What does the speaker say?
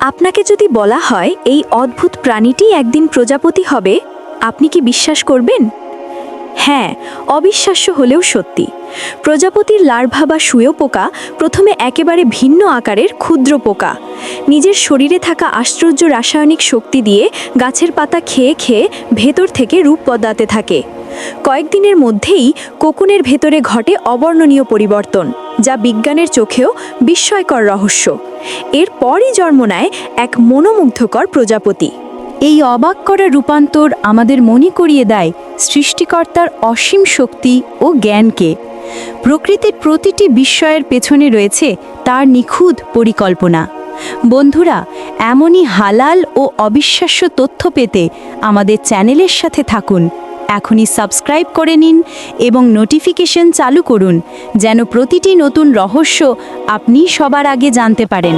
আপনাকে যদি বলা হয় এই অদ্ভুত প্রাণীটি একদিন প্রজাপতি হবে, আপনি কি বিশ্বাস করবেন? হ্যাঁ অবিশ্বাস্য হলেও সত্যি। প্রজাপতির লার্ভা বা শুয়ে পোকা প্রথমে একেবারে ভিন্ন আকারের ক্ষুদ্র পোকা। নিজের শরীরে থাকা আশ্চর্য রাসায়নিক শক্তি দিয়ে গাছের পাতা খেয়ে খেয়ে ভেতর থেকে রূপ বদলাতে থাকে। কয়েকদিনের মধ্যেই কোকুনের ভেতরে ঘটে অবর্ণনীয় পরিবর্তন। যা বিজ্ঞানের চোখেও বিস্ময়কর রহস্য। এরপরই জন্ম নেয় এক মনোমুগ্ধকর প্রজাপতি। এই অবাক করা রূপান্তর আমাদের মনে করিয়ে দেয় সৃষ্টিকর্তার অসীম শক্তি ও জ্ঞানকে। প্রকৃতির প্রতিটি বিস্ময়ের পেছনে রয়েছে তার নিখুঁত পরিকল্পনা। বন্ধুরা, এমনই হালাল ও অবিশ্বাস্য তথ্য পেতে আমাদের চ্যানেলের সাথে থাকুন। এখনই সাবস্ক্রাইব করে নিন এবং নোটিফিকেশন চালু করুন, যেন প্রতিটি নতুন রহস্য আপনি সবার আগে জানতে পারেন।